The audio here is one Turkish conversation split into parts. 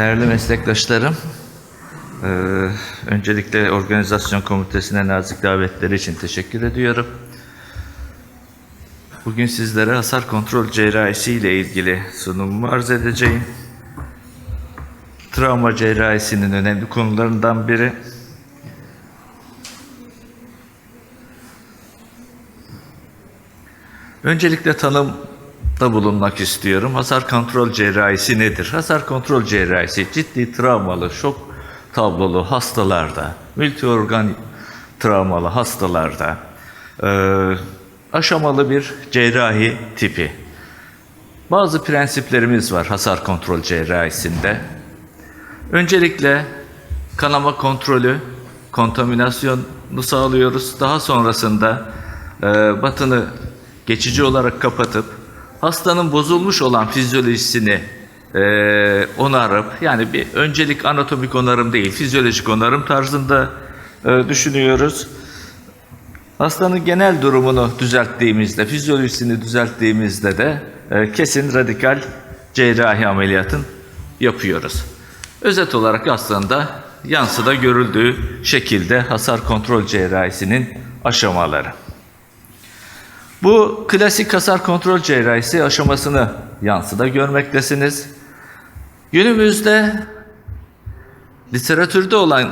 Değerli meslektaşlarım, eee, öncelikle organizasyon komitesine nazik davetleri için teşekkür ediyorum. Bugün sizlere hasar kontrol cerrahisi ile ilgili sunumumu arz edeceğim. Travma cerrahisinin önemli konularından biri. Öncelikle tanımda bulunmak istiyorum. Hasar kontrol cerrahisi nedir? Hasar kontrol cerrahisi ciddi travmalı, şok tablolu hastalarda, multiorgan travmalı hastalarda eee, aşamalı bir cerrahi tipi. Bazı prensiplerimiz var hasar kontrol cerrahisinde. Öncelikle kanama kontrolü, kontaminasyonu sağlıyoruz. Daha sonrasında e, batını geçici olarak kapatıp hastanın bozulmuş olan fizyolojisini e, onarıp yani bir öncelik anatomik onarım değil fizyolojik onarım tarzında e, düşünüyoruz. Hastanın genel durumunu düzelttiğimizde, fizyolojisini düzelttiğimizde de e, kesin radikal cerrahi ameliyatın yapıyoruz. Özet olarak aslında yansıda görüldüğü şekilde hasar kontrol cerrahisinin aşamaları. Bu klasik hasar kontrol cerrahisi aşamasını yansıda görmektesiniz. Günümüzde literatürde olan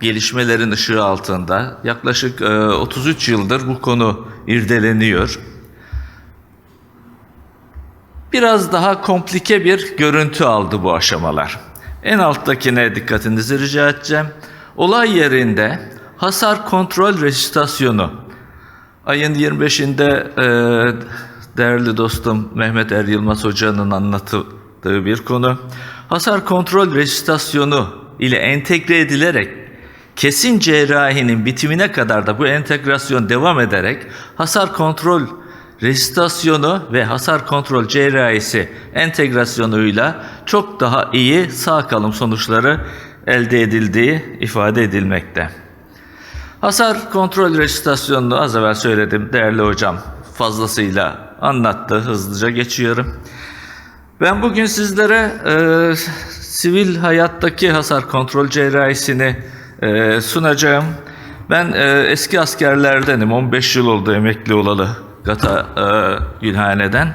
gelişmelerin ışığı altında yaklaşık e, 33 yıldır bu konu irdeleniyor. Biraz daha komplike bir görüntü aldı bu aşamalar. En alttakine dikkatinizi rica edeceğim. Olay yerinde hasar kontrol resitasyonu ayın 25'inde e, değerli dostum Mehmet Er Yılmaz Hoca'nın anlattığı bir konu. Hasar kontrol resitasyonu ile entegre edilerek kesin cerrahinin bitimine kadar da bu entegrasyon devam ederek hasar kontrol resitasyonu ve hasar kontrol cerrahisi entegrasyonuyla çok daha iyi sağ kalım sonuçları elde edildiği ifade edilmekte. Hasar kontrol resitasyonunu az evvel söyledim. Değerli hocam fazlasıyla anlattı. Hızlıca geçiyorum. Ben bugün sizlere e, sivil hayattaki hasar kontrol cerrahisini e, sunacağım. Ben e, eski askerlerdenim. 15 yıl oldu emekli olalı Gata e, Gülhane'den.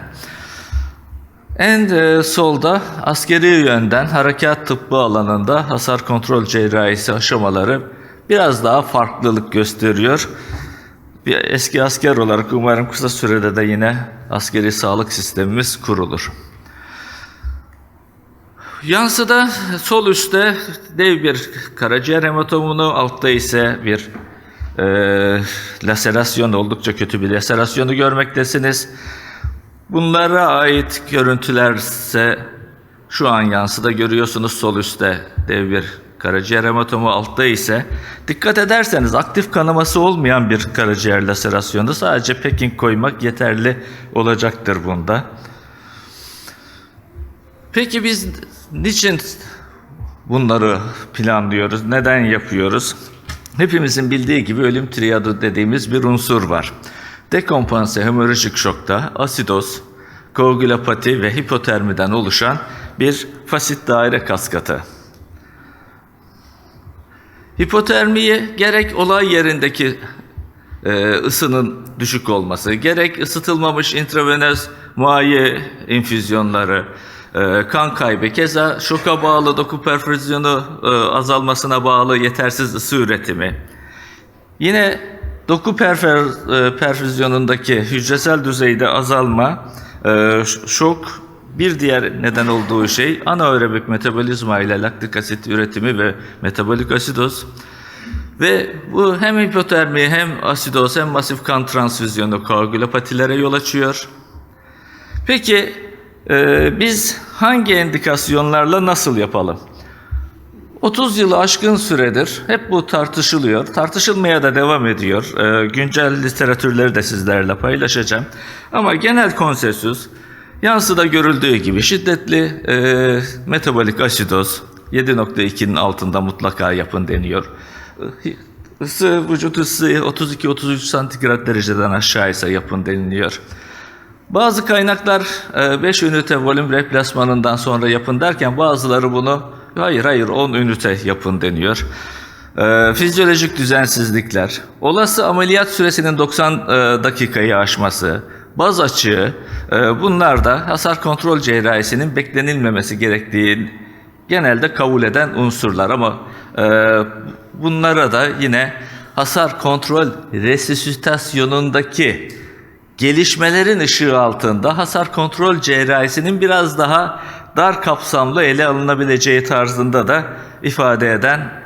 En e, solda askeri yönden harekat tıbbı alanında hasar kontrol cerrahisi aşamaları biraz daha farklılık gösteriyor. Bir eski asker olarak umarım kısa sürede de yine askeri sağlık sistemimiz kurulur. Yansıda sol üstte dev bir karaciğer hematomunu, altta ise bir e, laserasyon, oldukça kötü bir laserasyonu görmektesiniz. Bunlara ait görüntüler ise şu an yansıda görüyorsunuz sol üstte dev bir karaciğer hematomu, altta ise dikkat ederseniz aktif kanaması olmayan bir karaciğer laserasyonu sadece peking koymak yeterli olacaktır bunda. Peki biz niçin bunları planlıyoruz? Neden yapıyoruz? Hepimizin bildiği gibi ölüm triadı dediğimiz bir unsur var. Dekompanse hemorajik şokta asidoz, koagülopati ve hipotermiden oluşan bir fasit daire kaskatı. Hipotermiyi gerek olay yerindeki e, ısının düşük olması, gerek ısıtılmamış intravenöz muayye infüzyonları, e, kan kaybı, keza şoka bağlı doku perfüzyonu e, azalmasına bağlı yetersiz ısı üretimi. Yine doku e, perfüzyonundaki hücresel düzeyde azalma, e, şok bir diğer neden olduğu şey anaerobik metabolizma ile laktik asit üretimi ve metabolik asidoz. Ve bu hem hipotermi hem asidoz hem masif kan transfüzyonu koagülopatilere yol açıyor. Peki e, biz hangi endikasyonlarla nasıl yapalım? 30 yılı aşkın süredir hep bu tartışılıyor. Tartışılmaya da devam ediyor. E, güncel literatürleri de sizlerle paylaşacağım. Ama genel konsensüs yansıda görüldüğü gibi şiddetli e, metabolik asidoz 7.2'nin altında mutlaka yapın deniyor. Isı, vücut ısı 32-33 santigrat dereceden aşağı ise yapın deniliyor. Bazı kaynaklar 5 ünite volüm replasmanından sonra yapın derken bazıları bunu hayır hayır 10 ünite yapın deniyor. E, fizyolojik düzensizlikler, olası ameliyat süresinin 90 e, dakikayı aşması, baz açığı e, bunlar da hasar kontrol cerrahisinin beklenilmemesi gerektiği genelde kabul eden unsurlar ama e, bunlara da yine hasar kontrol resüsitasyonundaki gelişmelerin ışığı altında hasar kontrol cerrahisinin biraz daha dar kapsamlı ele alınabileceği tarzında da ifade eden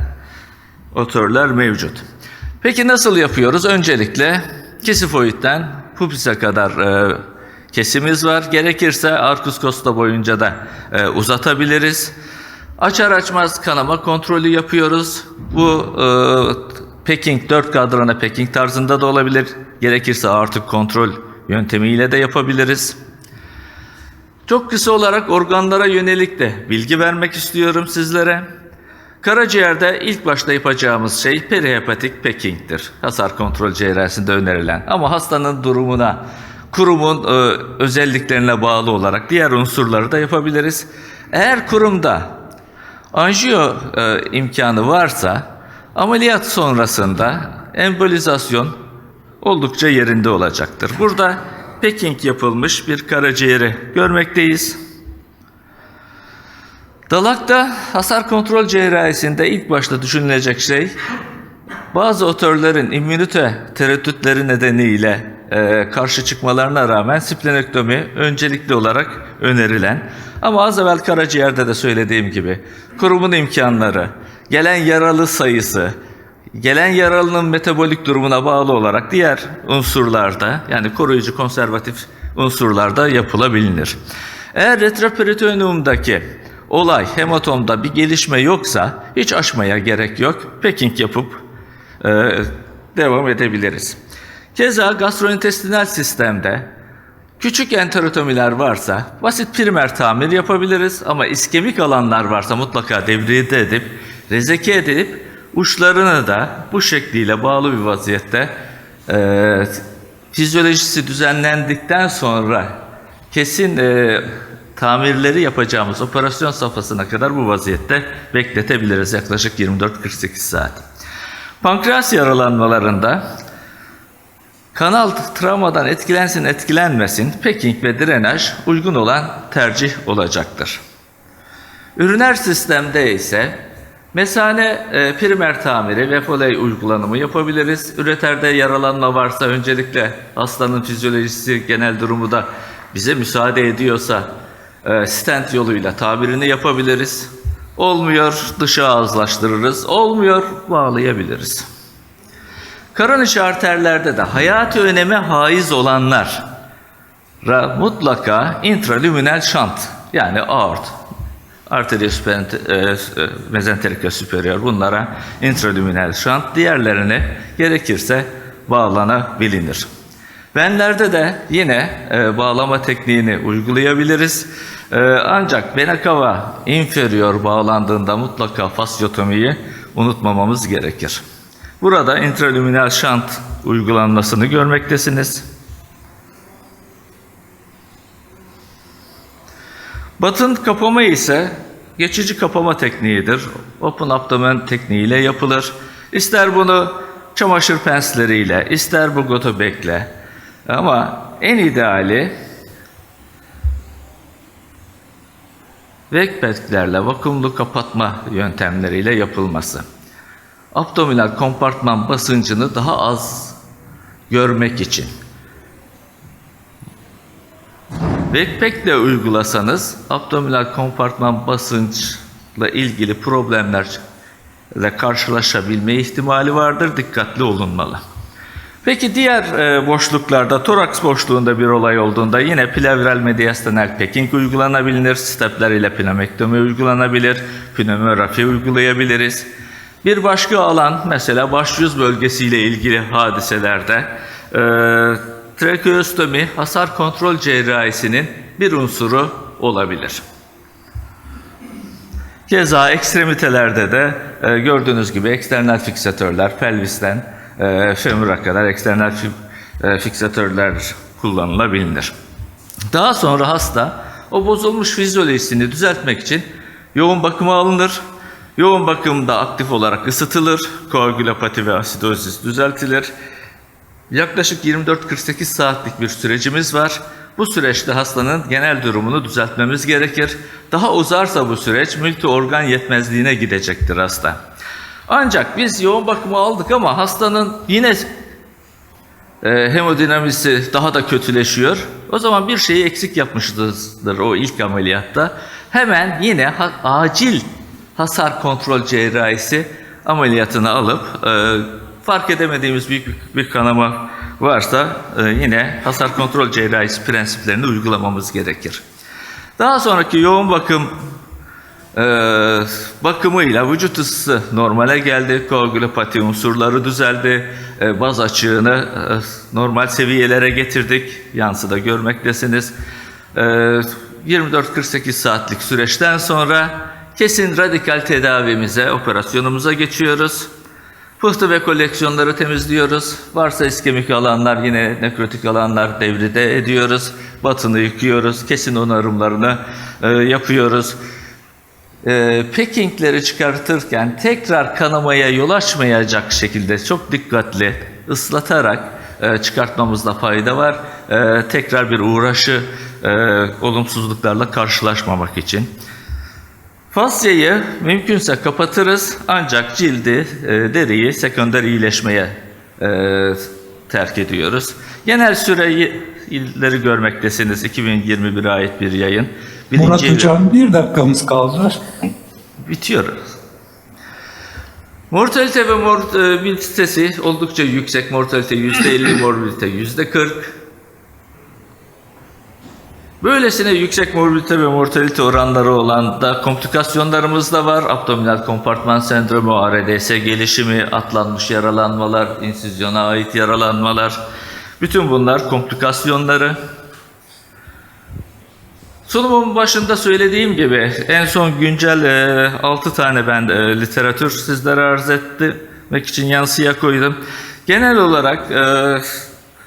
otörler mevcut. Peki nasıl yapıyoruz? Öncelikle kisifoidten pubis'e kadar e, kesimiz var. Gerekirse arkus costa boyunca da e, uzatabiliriz. Açar açmaz kanama kontrolü yapıyoruz. Bu e, packing 4 kadrana packing tarzında da olabilir. Gerekirse artık kontrol yöntemiyle de yapabiliriz. Çok kısa olarak organlara yönelik de bilgi vermek istiyorum sizlere. Karaciğerde ilk başta yapacağımız şey perihepatik packing'tir. Hasar kontrol cerrahisinde önerilen. Ama hastanın durumuna, kurumun e, özelliklerine bağlı olarak diğer unsurları da yapabiliriz. Eğer kurumda anjiyo e, imkanı varsa ameliyat sonrasında embolizasyon oldukça yerinde olacaktır. Burada packing yapılmış bir karaciğeri görmekteyiz. Dalakta hasar kontrol cerrahisinde ilk başta düşünülecek şey bazı otörlerin immünite tereddütleri nedeniyle e, karşı çıkmalarına rağmen splenektomi öncelikli olarak önerilen ama az evvel karaciğerde de söylediğim gibi kurumun imkanları, gelen yaralı sayısı, gelen yaralının metabolik durumuna bağlı olarak diğer unsurlarda yani koruyucu konservatif unsurlarda yapılabilir. Eğer retroperitoneumdaki olay hematomda bir gelişme yoksa hiç aşmaya gerek yok. Packing yapıp e, devam edebiliriz. Keza gastrointestinal sistemde küçük enterotomiler varsa basit primer tamir yapabiliriz ama iskemik alanlar varsa mutlaka devriyede edip rezeke edip uçlarını da bu şekliyle bağlı bir vaziyette e, fizyolojisi düzenlendikten sonra kesin e, tamirleri yapacağımız operasyon safhasına kadar bu vaziyette bekletebiliriz yaklaşık 24-48 saat. Pankreas yaralanmalarında kanal travmadan etkilensin etkilenmesin packing ve drenaj uygun olan tercih olacaktır. Üriner sistemde ise mesane e, primer tamiri ve foley uygulanımı yapabiliriz. Üreterde yaralanma varsa öncelikle hastanın fizyolojisi genel durumu da bize müsaade ediyorsa e, stent yoluyla tabirini yapabiliriz. Olmuyor dışa ağızlaştırırız. Olmuyor bağlayabiliriz. Karın içi arterlerde de hayati öneme haiz olanlar mutlaka intralüminal şant yani aort, arteria e, mezenterica superior bunlara intralüminal şant diğerlerine gerekirse bağlanabilir. Venlerde de yine e, bağlama tekniğini uygulayabiliriz. E, ancak vena inferior bağlandığında mutlaka fasyotomiyi unutmamamız gerekir. Burada intralüminal şant uygulanmasını görmektesiniz. Batın kapama ise geçici kapama tekniğidir. Open abdomen tekniğiyle yapılır. İster bunu çamaşır pensleriyle, ister bu gotobekle, ama en ideali vekpetlerle vakumlu kapatma yöntemleriyle yapılması. Abdominal kompartman basıncını daha az görmek için. Backpack'le uygulasanız abdominal kompartman basınçla ilgili problemlerle karşılaşabilme ihtimali vardır. Dikkatli olunmalı. Peki diğer e, boşluklarda, toraks boşluğunda bir olay olduğunda yine plevral mediastinal packing uygulanabilir, stepler ile pnömektomi uygulanabilir, pnömografi uygulayabiliriz. Bir başka alan mesela baş yüz bölgesiyle ilgili hadiselerde e, trakeostomi hasar kontrol cerrahisinin bir unsuru olabilir. Keza ekstremitelerde de e, gördüğünüz gibi eksternal fiksatörler pelvisten e, femura kadar eksternal e, fiksatörler kullanılabilir. Daha sonra hasta o bozulmuş fizyolojisini düzeltmek için yoğun bakıma alınır. Yoğun bakımda aktif olarak ısıtılır. Koagülopati ve asidozis düzeltilir. Yaklaşık 24-48 saatlik bir sürecimiz var. Bu süreçte hastanın genel durumunu düzeltmemiz gerekir. Daha uzarsa bu süreç multi organ yetmezliğine gidecektir hasta. Ancak biz yoğun bakıma aldık ama hastanın yine e, hemodinamisi daha da kötüleşiyor. O zaman bir şeyi eksik yapmışızdır o ilk ameliyatta. Hemen yine ha- acil hasar kontrol cerrahisi ameliyatını alıp e, fark edemediğimiz büyük bir, bir kanama varsa e, yine hasar kontrol cerrahisi prensiplerini uygulamamız gerekir. Daha sonraki yoğun bakım e, bakımıyla vücut ısısı normale geldi. Koagülopati unsurları düzeldi. E, baz açığını e, normal seviyelere getirdik. Yansıda görmektesiniz. E, 24-48 saatlik süreçten sonra kesin radikal tedavimize, operasyonumuza geçiyoruz. Pıhtı ve koleksiyonları temizliyoruz. Varsa iskemik alanlar yine nekrotik alanlar devride ediyoruz. Batını yıkıyoruz. Kesin onarımlarını e, yapıyoruz. E, packingleri çıkartırken tekrar kanamaya yol açmayacak şekilde çok dikkatli ıslatarak e, çıkartmamızda fayda var. E, tekrar bir uğraşı e, olumsuzluklarla karşılaşmamak için. Fasyayı mümkünse kapatırız ancak cildi, e, deriyi sekonder iyileşmeye e, terk ediyoruz. Genel süreleri görmektesiniz. 2021'e ait bir yayın. Murat Birinci- Hocam bir dakikamız kaldı. bitiyor. Mortalite ve morbiditesi oldukça yüksek. Mortalite %50, morbidite %40. Böylesine yüksek morbidite ve mortalite oranları olan da komplikasyonlarımız da var. Abdominal kompartman sendromu, ARDS gelişimi, atlanmış yaralanmalar, insizyona ait yaralanmalar. Bütün bunlar komplikasyonları. Sunumun başında söylediğim gibi en son güncel 6 tane ben e, literatür sizlere arz etmek için yansıya koydum. Genel olarak e,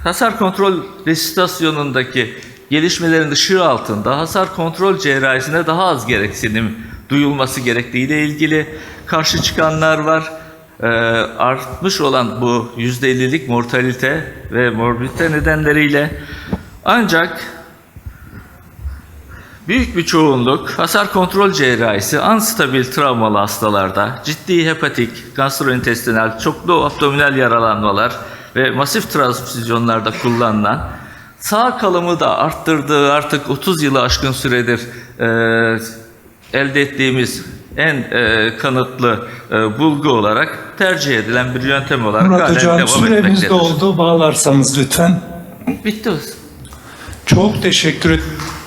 hasar kontrol resitasyonundaki gelişmelerin ışığı altında hasar kontrol cerrahisine daha az gereksinim duyulması gerektiğiyle ilgili karşı çıkanlar var. E, artmış olan bu %50'lik mortalite ve morbidite nedenleriyle ancak Büyük bir çoğunluk hasar kontrol cerrahisi anstabil travmalı hastalarda ciddi hepatik, gastrointestinal, çoklu abdominal yaralanmalar ve masif transfüzyonlarda kullanılan sağ kalımı da arttırdığı artık 30 yılı aşkın süredir e, elde ettiğimiz en e, kanıtlı e, bulgu olarak tercih edilen bir yöntem olarak Murat halen Hocam devam süremiz etmektedir. doldu. Bağlarsanız lütfen. Bitti. Çok teşekkür ederim.